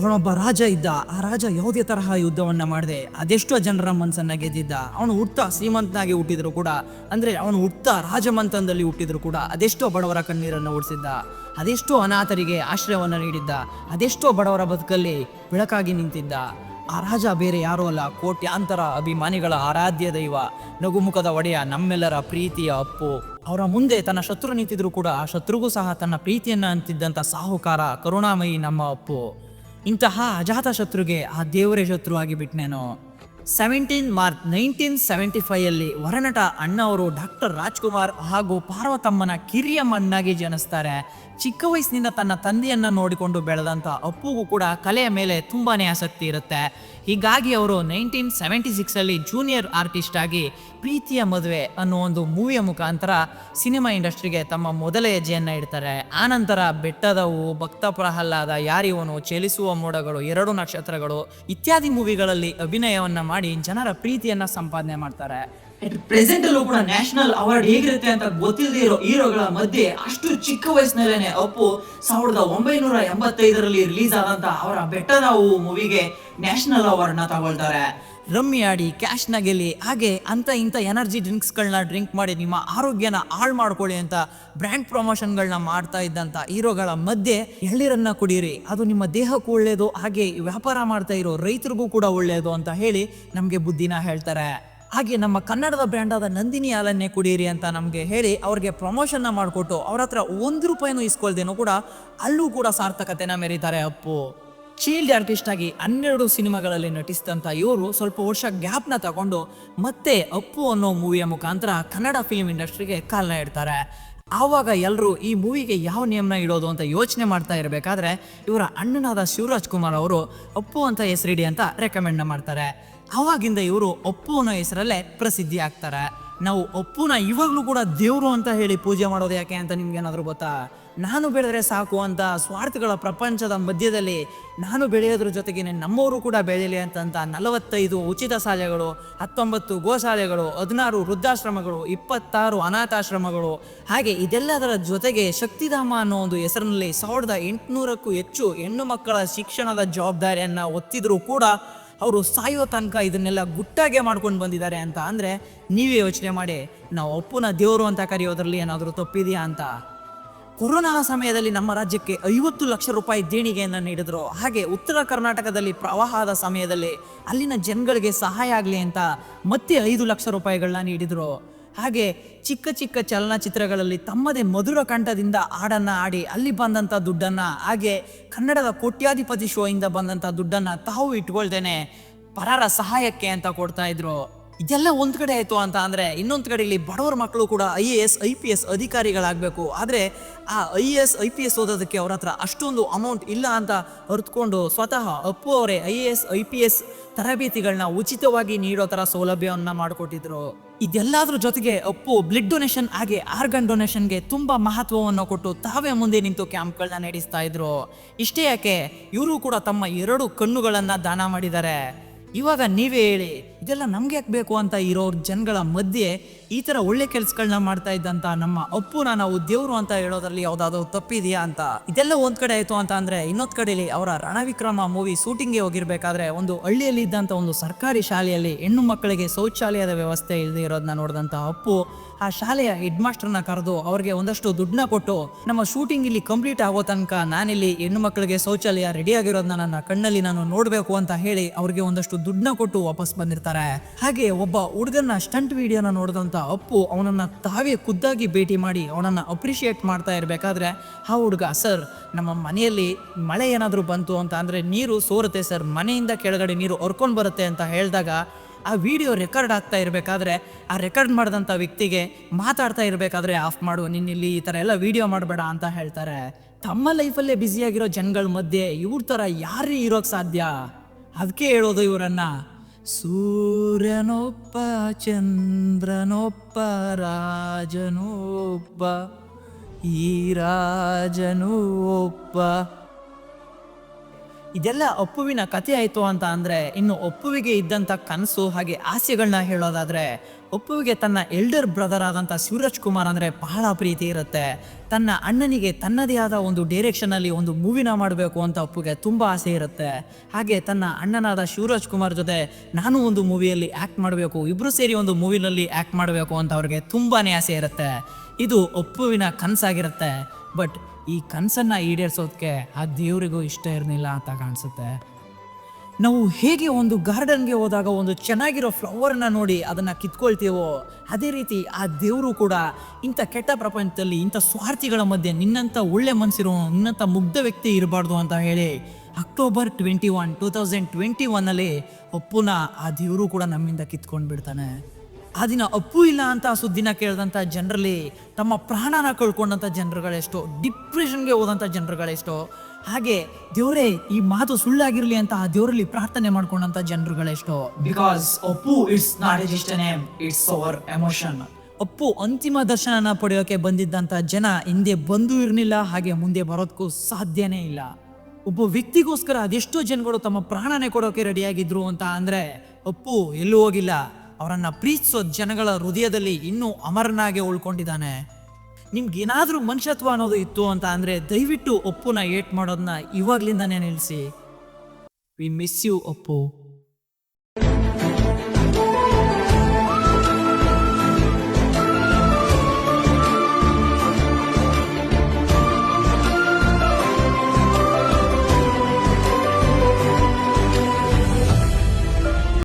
ಅವನೊಬ್ಬ ರಾಜ ಇದ್ದ. ಆ ರಾಜ ಯಾವುದೇ ತರಹ ಯುದ್ಧವನ್ನ ಮಾಡಿದೆ. ಅದೆಷ್ಟೋ ಜನರ ಮನಸ್ಸನ್ನ ಗೆದ್ದಿದ್ದ. ಅವನು ಹುಟ್ಟ ಶ್ರೀಮಂತನಾಗಿ ಹುಟ್ಟಿದ್ರು ಕೂಡ. ಅಂದ್ರೆ ಅವನು ಹುಟ್ಟ ರಾಜಮಂತನದಲ್ಲಿ ಹುಟ್ಟಿದ್ರು ಕೂಡ. ಅದೆಷ್ಟೋ ಬಡವರ ಕಣ್ಣೀರನ್ನು ಓಡಿಸಿದ್ದ ಅದೆಷ್ಟೋ ಅನಾಥರಿಗೆ ಆಶ್ರಯವನ್ನು ನೀಡಿದ್ದ. ಅದೆಷ್ಟೋ ಬಡವರ ಬದುಕಲ್ಲಿ ಬೆಳಕಾಗಿ ನಿಂತಿದ್ದ. ಆ ರಾಜ ಬೇರೆ ಯಾರೂ ಅಲ್ಲ. ಕೋಟ್ಯಾಂತರ ಅಭಿಮಾನಿಗಳ ಆರಾಧ್ಯ ದೈವ. ನಗುಮುಖದ ಒಡೆಯ ನಮ್ಮೆಲ್ಲರ ಪ್ರೀತಿಯ ಅಪ್ಪು. ಅವರ ಮುಂದೆ ತನ್ನ ಶತ್ರು ನಿಂತಿದ್ರು ಕೂಡ. ಆ ಶತ್ರುಗೂ ಸಹ ತನ್ನ ಪ್ರೀತಿಯನ್ನ ಅಂತಿದ್ದಂಥ ಸಾಹುಕಾರ, ಕರುಣಾಮಯಿ ನಮ್ಮ ಅಪ್ಪು. ಇಂತಹ ಅಜಾತ ಶತ್ರುಗೆ ಆ ದೇವರೇ ಶತ್ರುವಾಗಿ ಬಿಟ್ನೇನೋ ಸೆವೆಂಟೀನ್ ಮಾರ್ಚ್ ನೈನ್ಟೀನ್ ಸೆವೆಂಟಿ ಫೈವಲ್ಲಿ ವರನಟ ಅಣ್ಣ ಅವರು ಡಾಕ್ಟರ್ ರಾಜ್ಕುಮಾರ್ ಹಾಗೂ ಪಾರ್ವತಮ್ಮನ ಕಿರಿಯಮ್ಮನ್ನಾಗಿ ಜನಿಸ್ತಾರೆ. ಚಿಕ್ಕ ವಯಸ್ಸಿನಿಂದ ತನ್ನ ತಂದೆಯನ್ನ ನೋಡಿಕೊಂಡು ಬೆಳೆದಂಥ ಅಪ್ಪುಗೂ ಕೂಡ ಕಲೆಯ ಮೇಲೆ ತುಂಬಾನೇ ಆಸಕ್ತಿ ಇರುತ್ತೆ. ಹೀಗಾಗಿ ಅವರು ನೈನ್ಟೀನ್ ಸೆವೆಂಟಿ ಸಿಕ್ಸಲ್ಲಿ ಜೂನಿಯರ್ ಆರ್ಟಿಸ್ಟ್ ಆಗಿ ಪ್ರೀತಿಯ ಮದುವೆ ಅನ್ನೋ ಒಂದು ಮೂವಿಯ ಮುಖಾಂತರ ಸಿನಿಮಾ ಇಂಡಸ್ಟ್ರಿಗೆ ತಮ್ಮ ಮೊದಲ ಹೆಜ್ಜೆಯನ್ನು ಇಡ್ತಾರೆ. ಆನಂತರ ಬೆಟ್ಟದವು ಭಕ್ತ ಪ್ರಹ್ಲಾದ ಯಾರಿವನು, ಚಲಿಸುವ ಮೋಡಗಳು, ಎರಡು ನಕ್ಷತ್ರಗಳು ಇತ್ಯಾದಿ ಮೂವಿಗಳಲ್ಲಿ ಅಭಿನಯವನ್ನು ಮಾಡಿ ಜನರ ಪ್ರೀತಿಯನ್ನು ಸಂಪಾದನೆ ಮಾಡ್ತಾರೆ. ಪ್ರೆಸೆಂಟ್ ಅಲ್ಲೂ ಕೂಡ ನ್ಯಾಷನಲ್ ಅವಾರ್ಡ್ ಹೇಗಿರುತ್ತೆ ಅಂತ ಗೊತ್ತಿಲ್ಲದೆ ಇರೋ ಹೀರೋಗಳ ಮಧ್ಯೆ ಅಷ್ಟು ಚಿಕ್ಕ ವಯಸ್ಸಿನಲ್ಲೇನೆ ಅಪ್ಪು ಸಾವಿರದ ಒಂಬೈನೂರ ಎಂಬತ್ತೈದರಲ್ಲಿ ರಿಲೀಸ್ ಆದಂತ ಅವರ ಬೆಟ್ಟದ ನಾವು ಮೂವಿಗೆ ನ್ಯಾಷನಲ್ ಅವಾರ್ಡ್ನ ತಗೊಳ್ತಾರೆ. ರಮ್ಮಿ ಆಡಿ ಕ್ಯಾಶ್ನ ಗೆಲ್ಲಿ ಹಾಗೆ ಅಂತ ಇಂಥ ಎನರ್ಜಿ ಡ್ರಿಂಕ್ಸ್ಗಳನ್ನ ಡ್ರಿಂಕ್ ಮಾಡಿ ನಿಮ್ಮ ಆರೋಗ್ಯನ ಹಾಳು ಮಾಡ್ಕೊಳ್ಳಿ ಅಂತ ಬ್ರ್ಯಾಂಡ್ ಪ್ರಮೋಷನ್ಗಳನ್ನ ಮಾಡ್ತಾ ಇದ್ದಂಥ ಹೀರೋಗಳ ಮಧ್ಯೆ ಎಳ್ನೀರನ್ನ ಕುಡೀರಿ. ಅದು ನಿಮ್ಮ ದೇಹಕ್ಕೂ ಒಳ್ಳೆಯದು ಹಾಗೆ ವ್ಯಾಪಾರ ಮಾಡ್ತಾ ಇರೋ ರೈತರಿಗೂ ಕೂಡ ಒಳ್ಳೆಯದು ಅಂತ ಹೇಳಿ ನಮಗೆ ಬುದ್ಧಿನ ಹೇಳ್ತಾರೆ. ಹಾಗೆ ನಮ್ಮ ಕನ್ನಡದ ಬ್ರ್ಯಾಂಡಾದ ನಂದಿನಿ ಹಾಲನ್ನೇ ಕುಡಿಯಿರಿ ಅಂತ ನಮಗೆ ಹೇಳಿ ಅವ್ರಿಗೆ ಪ್ರಮೋಷನ್ನ ಮಾಡಿಕೊಟ್ಟು ಅವ್ರ ಹತ್ರ ಒಂದು ರೂಪಾಯಿನೂ ಇಸ್ಕೊಳ್ದೇನೂ ಕೂಡ ಅಲ್ಲೂ ಕೂಡ ಸಾರ್ಥಕತೆನ ಮೆರೀತಾರೆ ಅಪ್ಪು. ಚೀಲ್ಡ್ ಆರ್ಟಿಸ್ಟ್ ಆಗಿ ಹನ್ನೆರಡು ಸಿನಿಮಾಗಳಲ್ಲಿ ನಟಿಸಿದಂಥ ಇವರು ಸ್ವಲ್ಪ ವರ್ಷ ಗ್ಯಾಪ್ನ ತಗೊಂಡು ಮತ್ತೆ ಅಪ್ಪು ಅನ್ನೋ ಮೂವಿಯ ಮುಖಾಂತರ ಕನ್ನಡ ಫಿಲ್ಮ್ ಇಂಡಸ್ಟ್ರಿಗೆ ಕಾಲನ್ನ ಇಡ್ತಾರೆ ಆವಾಗ ಎಲ್ಲರೂ ಈ ಮೂವಿಗೆ ಯಾವ ನಿಯಮನ ಇಡೋದು ಅಂತ ಯೋಚನೆ ಮಾಡ್ತಾ ಇರಬೇಕಾದ್ರೆ ಇವರ ಅಣ್ಣನಾದ ಶಿವರಾಜ್ ಕುಮಾರ್ ಅವರು ಅಪ್ಪು ಅಂತ ಹೆಸರಿಡಿ ಅಂತ ರೆಕಮೆಂಡ್ ಮಾಡ್ತಾರೆ. ಆವಾಗಿಂದ ಇವರು ಅಪ್ಪುನ ಹೆಸರಲ್ಲೇ ಪ್ರಸಿದ್ಧಿ ಆಗ್ತಾರೆ. ನಾವು ಅಪ್ಪುನ ಇವಾಗಲೂ ಕೂಡ ದೇವರು ಅಂತ ಹೇಳಿ ಪೂಜೆ ಮಾಡೋದು ಯಾಕೆ ಅಂತ ನಿಮ್ಗೇನಾದ್ರೂ ಗೊತ್ತಾ? ನಾನು ಬೆಳೆದ್ರೆ ಸಾಕು ಅಂತ ಸ್ವಾರ್ಥಗಳ ಪ್ರಪಂಚದ ಮಧ್ಯದಲ್ಲಿ ನಾನು ಬೆಳೆಯೋದ್ರ ಜೊತೆಗೆ ನಮ್ಮವರು ಕೂಡ ಬೆಳೆಯಲಿ ಅಂತಂತ ನಲವತ್ತೈದು ಉಚಿತ ಶಾಲೆಗಳು, ಹತ್ತೊಂಬತ್ತು ಗೋಶಾಲೆಗಳು, ಹದಿನಾರು ವೃದ್ಧಾಶ್ರಮಗಳು, ಇಪ್ಪತ್ತಾರು ಅನಾಥಾಶ್ರಮಗಳು, ಹಾಗೆ ಇದೆಲ್ಲದರ ಜೊತೆಗೆ ಶಕ್ತಿಧಾಮ ಅನ್ನೋ ಒಂದು ಹೆಸರಿನಲ್ಲಿ ಸಾವಿರದ ಎಂಟುನೂರಕ್ಕೂ ಹೆಚ್ಚು ಹೆಣ್ಣು ಮಕ್ಕಳ ಶಿಕ್ಷಣದ ಜವಾಬ್ದಾರಿಯನ್ನು ಒತ್ತಿದ್ರೂ ಕೂಡ ಅವರು ಸಾಯೋ ತನಕ ಇದನ್ನೆಲ್ಲ ಗುಟ್ಟಾಗೆ ಮಾಡ್ಕೊಂಡು ಬಂದಿದ್ದಾರೆ ಅಂತ ಅಂದರೆ ನೀವೇ ಯೋಚನೆ ಮಾಡಿ, ನಾವು ಅಪ್ಪುನ ದೇವರು ಅಂತ ಕರೆಯೋದ್ರಲ್ಲಿ ಏನಾದರೂ ತಪ್ಪಿದೆಯಾ ಅಂತ. ಕೊರೋನಾ ಸಮಯದಲ್ಲಿ ನಮ್ಮ ರಾಜ್ಯಕ್ಕೆ ಐವತ್ತು ಲಕ್ಷ ರೂಪಾಯಿ ದೇಣಿಗೆಯನ್ನು ನೀಡಿದ್ರು. ಹಾಗೆ ಉತ್ತರ ಕರ್ನಾಟಕದಲ್ಲಿ ಪ್ರವಾಹದ ಸಮಯದಲ್ಲಿ ಅಲ್ಲಿನ ಜನಗಳಿಗೆ ಸಹಾಯ ಆಗಲಿ ಅಂತ ಮತ್ತೆ ಐದು ಲಕ್ಷ ರೂಪಾಯಿಗಳನ್ನ ನೀಡಿದ್ರು. ಹಾಗೆ ಚಿಕ್ಕ ಚಿಕ್ಕ ಚಲನಚಿತ್ರಗಳಲ್ಲಿ ತಮ್ಮದೇ ಮಧುರ ಕಂಠದಿಂದ ಹಾಡನ್ನು ಆಡಿ ಅಲ್ಲಿ ಬಂದಂಥ ದುಡ್ಡನ್ನು, ಹಾಗೆ ಕನ್ನಡದ ಕೋಟ್ಯಾಧಿಪತಿ ಶೋಯಿಂದ ಬಂದಂಥ ದುಡ್ಡನ್ನು ತಾವು ಇಟ್ಕೊಳ್ತೇನೆ ಪರರ ಸಹಾಯಕ್ಕೆ ಅಂತ ಕೊಡ್ತಾ ಇದ್ರು. ಇದೆಲ್ಲ ಒಂದು ಕಡೆ ಆಯಿತು ಅಂತ ಅಂದರೆ ಇನ್ನೊಂದು ಕಡೆ ಇಲ್ಲಿ ಬಡವರ ಮಕ್ಕಳು ಕೂಡ I A S, I P S ಅಧಿಕಾರಿಗಳಾಗಬೇಕು. ಆದರೆ ಆ I A S, I P S ಓದೋದಕ್ಕೆ ಅವ್ರ ಹತ್ರ ಅಷ್ಟೊಂದು ಅಮೌಂಟ್ ಇಲ್ಲ ಅಂತ ಅರ್ತ್ಕೊಂಡು ಸ್ವತಃ ಅಪ್ಪು ಅವರೇ I A S, I P S ತರಬೇತಿಗಳನ್ನ ಉಚಿತವಾಗಿ ನೀಡೋ ಥರ ಸೌಲಭ್ಯವನ್ನು ಮಾಡಿಕೊಟ್ಟಿದ್ರು. ಇದೆಲ್ಲದರ ಜೊತೆಗೆ ಅಪ್ಪು ಬ್ಲಡ್ ಡೊನೇಷನ್ ಹಾಗೆ ಆರ್ಗನ್ ಡೊನೇಷನ್ಗೆ ತುಂಬ ಮಹತ್ವವನ್ನು ಕೊಟ್ಟು ತಾವೇ ಮುಂದೆ ನಿಂತು ಕ್ಯಾಂಪ್ಗಳನ್ನ ನಡೆಸ್ತಾ ಇದ್ರು. ಇಷ್ಟೇ ಯಾಕೆ, ಇವರು ಕೂಡ ತಮ್ಮ ಎರಡು ಕಣ್ಣುಗಳನ್ನು ದಾನ ಮಾಡಿದ್ದಾರೆ. ಇವಾಗ ನೀವೇ ಹೇಳಿ, ಇದೆಲ್ಲ ನಮ್ಗೆ ಯಾಕೆ ಬೇಕು ಅಂತ ಇರೋ ಜನಗಳ ಮಧ್ಯೆ ಈ ತರ ಒಳ್ಳೆ ಕೆಲಸಗಳನ್ನ ಮಾಡ್ತಾ ಇದ್ದಂತ ನಮ್ಮ ಅಪ್ಪುನ ನಾವು ದೇವ್ರು ಅಂತ ಹೇಳೋದ್ರಲ್ಲಿ ಯಾವ್ದಾದ್ರು ತಪ್ಪಿದೆಯಾ ಅಂತ. ಇದೆಲ್ಲ ಒಂದ್ ಕಡೆ ಆಯ್ತು ಅಂತ ಅಂದ್ರೆ ಇನ್ನೊಂದ್ ಕಡೆಯಲ್ಲಿ ಅವರ ರಣವಿಕ್ರಮ ಮೂವಿ ಶೂಟಿಂಗ್ಗೆ ಹೋಗಿರ್ಬೇಕಾದ್ರೆ ಒಂದು ಹಳ್ಳಿಯಲ್ಲಿ ಇದ್ದಂತ ಒಂದು ಸರ್ಕಾರಿ ಶಾಲೆಯಲ್ಲಿ ಹೆಣ್ಣು ಮಕ್ಕಳಿಗೆ ಶೌಚಾಲಯದ ವ್ಯವಸ್ಥೆ ಇಲ್ಲದೆ ಇರೋದನ್ನ ನೋಡಿದಂತ ಅಪ್ಪು ಆ ಶಾಲೆಯ ಹೆಡ್ ಮಾಸ್ಟರ್ನ ಕರೆದು ಅವ್ರಿಗೆ ಒಂದಷ್ಟು ದುಡ್ಡನ್ನ ಕೊಟ್ಟು, ನಮ್ಮ ಶೂಟಿಂಗ್ ಇಲ್ಲಿ ಕಂಪ್ಲೀಟ್ ಆಗೋ ತನಕ ನಾನಿಲ್ಲಿ ಹೆಣ್ಣು ಮಕ್ಕಳಿಗೆ ಶೌಚಾಲಯ ರೆಡಿ ಆಗಿರೋದನ್ನ ನನ್ನ ಕಣ್ಣಲ್ಲಿ ನಾನು ನೋಡಬೇಕು ಅಂತ ಹೇಳಿ ಅವ್ರಿಗೆ ಒಂದಷ್ಟು ದುಡ್ಡನ್ನ ಕೊಟ್ಟು ವಾಪಸ್ ಬಂದಿರ್ತಾರೆ. ಹಾಗೆ ಒಬ್ಬ ಹುಡುಗನ ಸ್ಟಂಟ್ ವಿಡಿಯೋನ ನೋಡಿದಂತ ಅಪ್ಪು ಅವನನ್ನ ತಾವೇ ಖುದ್ದಾಗಿ ಭೇಟಿ ಮಾಡಿ ಅವನನ್ನ ಅಪ್ರಿಷಿಯೇಟ್ ಮಾಡ್ತಾ ಇರಬೇಕಾದ್ರೆ, ಆ ಹುಡುಗ, ಸರ್, ನಮ್ಮ ಮನೆಯಲ್ಲಿ ಮಳೆ ಏನಾದರೂ ಬಂತು ಅಂತ ಅಂದರೆ ನೀರು ಸೋರುತ್ತೆ ಸರ್, ಮನೆಯಿಂದ ಕೆಳಗಡೆ ನೀರು ಹೊರ್ಕೊಂಡು ಬರುತ್ತೆ ಅಂತ ಹೇಳಿದಾಗ ಆ ವಿಡಿಯೋ ರೆಕಾರ್ಡ್ ಆಗ್ತಾ ಇರಬೇಕಾದ್ರೆ, ಆ ರೆಕಾರ್ಡ್ ಮಾಡಿದಂಥ ವ್ಯಕ್ತಿಗೆ ಮಾತಾಡ್ತಾ ಇರಬೇಕಾದ್ರೆ ಆಫ್ ಮಾಡು, ನಿನ್ನಿಲ್ಲಿ ಈ ಥರ ಎಲ್ಲ ವಿಡಿಯೋ ಮಾಡಬೇಡ ಅಂತ ಹೇಳ್ತಾರೆ. ತಮ್ಮ ಲೈಫಲ್ಲೇ ಬ್ಯುಸಿಯಾಗಿರೋ ಜನಗಳ ಮಧ್ಯೆ ಇವ್ರ ಥರ ಯಾರೇ ಇರೋಕ್ಕೆ ಸಾಧ್ಯ? ಅದಕ್ಕೆ ಹೇಳೋದು ಇವರನ್ನ ಸೂರ್ಯನೊಪ್ಪ ಚಂದ್ರನೊಪ್ಪ ರಾಜನೊಬ್ಬ, ಈ ರಾಜನು ಒಬ್ಬ. ಇದೆಲ್ಲ ಅಪ್ಪುವಿನ ಕಥೆ ಆಯ್ತು ಅಂತ ಅಂದರೆ, ಇನ್ನು ಒಪ್ಪುವಿಗೆ ಇದ್ದಂತ ಕನಸು ಹಾಗೆ ಆಸೆಗಳನ್ನ ಹೇಳೋದಾದ್ರೆ ಅಪ್ಪುವಿಗೆ ತನ್ನ ಎಲ್ಡರ್ ಬ್ರದರ್ ಆದಂಥ ಸೂರಜ್ ಕುಮಾರ್ ಅಂದರೆ ಬಹಳ ಪ್ರೀತಿ ಇರುತ್ತೆ. ತನ್ನ ಅಣ್ಣನಿಗೆ ತನ್ನದೇ ಆದ ಒಂದು ಡೈರೆಕ್ಷನಲ್ಲಿ ಒಂದು ಮೂವಿನ ಮಾಡಬೇಕು ಅಂತ ಒಪ್ಪುಗೆ ತುಂಬ ಆಸೆ ಇರುತ್ತೆ. ಹಾಗೆ ತನ್ನ ಅಣ್ಣನಾದ ಶಿವರಾಜ್ ಕುಮಾರ್ ಜೊತೆ ನಾನು ಒಂದು ಮೂವಿಯಲ್ಲಿ ಆ್ಯಕ್ಟ್ ಮಾಡಬೇಕು ಇಬ್ಬರು ಸೇರಿ ಒಂದು ಮೂವಿನಲ್ಲಿ ಆ್ಯಕ್ಟ್ ಮಾಡಬೇಕು ಅಂತ ಅವ್ರಿಗೆ ತುಂಬಾ ಆಸೆ ಇರುತ್ತೆ. ಇದು ಒಪ್ಪುವಿನ ಕನಸಾಗಿರುತ್ತೆ. ಬಟ್ ಈ ಕನಸನ್ನು ಈಡೇರಿಸೋದಕ್ಕೆ ಆ ದೇವರಿಗೂ ಇಷ್ಟ ಇರಲಿಲ್ಲ ಅಂತ ಕಾಣಿಸುತ್ತೆ. ನಾವು ಹೇಗೆ ಒಂದು ಗಾರ್ಡನ್ಗೆ ಹೋದಾಗ ಒಂದು ಚೆನ್ನಾಗಿರೋ ಫ್ಲವರ್ನ ನೋಡಿ ಅದನ್ನು ಕಿತ್ಕೊಳ್ತೀವೋ ಅದೇ ರೀತಿ ಆ ದೇವರು ಕೂಡ ಇಂಥ ಕೆಟ್ಟ ಪ್ರಪಂಚದಲ್ಲಿ ಇಂಥ ಸ್ವಾರ್ಥಿಗಳ ಮಧ್ಯೆ ನಿನ್ನಂಥ ಒಳ್ಳೆ ಮನಸ್ಸಿರೋ ನಿನ್ನಂಥ ಮುಗ್ಧ ವ್ಯಕ್ತಿ ಇರಬಾರ್ದು ಅಂತ ಹೇಳಿ October twenty one, two thousand twenty ಒನ್ನಲ್ಲಿ ಒಪ್ಪುನ ಆ ದೇವರು ಕೂಡ ನಮ್ಮಿಂದ ಕಿತ್ಕೊಂಡು ಬಿಡ್ತಾನೆ ಆ ದಿನ ಅಪ್ಪು ಇಲ್ಲ ಅಂತ ಆ ಸುದ್ದಿನ ಕೇಳಿದಂಥ ಜನರಲ್ಲಿ ತಮ್ಮ ಪ್ರಾಣನ ಕಳ್ಕೊಂಡಂಥ ಜನರುಗಳೆಷ್ಟೋ ಡಿಪ್ರೆಷನ್ಗೆ ಹೋದಂಥ ಜನರುಗಳೆಷ್ಟೋ ಹಾಗೆ ದೇವರೇ ಈ ಮಾತು ಸುಳ್ಳಾಗಿರಲಿ ಅಂತ ಆ ದೇವರಲ್ಲಿ ಪ್ರಾರ್ಥನೆ ಮಾಡ್ಕೊಂಡಂತ ಜನರುಗಳೆಷ್ಟೋ. Because Appu it's not just name it's our emotion Appu ಅಂತಿಮ ದರ್ಶನನ ಪಡೆಯೋಕೆ ಬಂದಿದ್ದಂಥ ಜನ ಹಿಂದೆ ಬಂದೂ ಇರಲಿಲ್ಲ ಹಾಗೆ ಮುಂದೆ ಬರೋದಕ್ಕೂ ಸಾಧ್ಯನೇ ಇಲ್ಲ. ಒಬ್ಬ ವ್ಯಕ್ತಿಗೋಸ್ಕರ ಅದೆಷ್ಟೋ ಜನಗಳು ತಮ್ಮ ಪ್ರಾಣನೇ ಕೊಡೋಕೆ ರೆಡಿಯಾಗಿದ್ರು ಅಂತ ಅಂದರೆ ಅಪ್ಪು ಎಲ್ಲೂ ಹೋಗಿಲ್ಲ. ಅವರನ್ನ ಪ್ರೀತಿಸೋ ಜನಗಳ ಹೃದಯದಲ್ಲಿ ಇನ್ನೂ ಅಮರನಾಗೆ ಉಳ್ಕೊಂಡಿದ್ದಾನೆ. ನಿಮ್ಗೇನಾದರೂ ಮನುಷ್ಯತ್ವ ಅನ್ನೋದು ಇತ್ತು ಅಂತ ಅಂದರೆ ದಯವಿಟ್ಟು ಒಪ್ಪುನ ಏಟ್ ಮಾಡೋದನ್ನ ಇವಾಗ್ಲಿಂದನೇ ನಿಲ್ಲಿಸಿ ವಿ ಮಿಸ್ ಯು ಅಪ್ಪು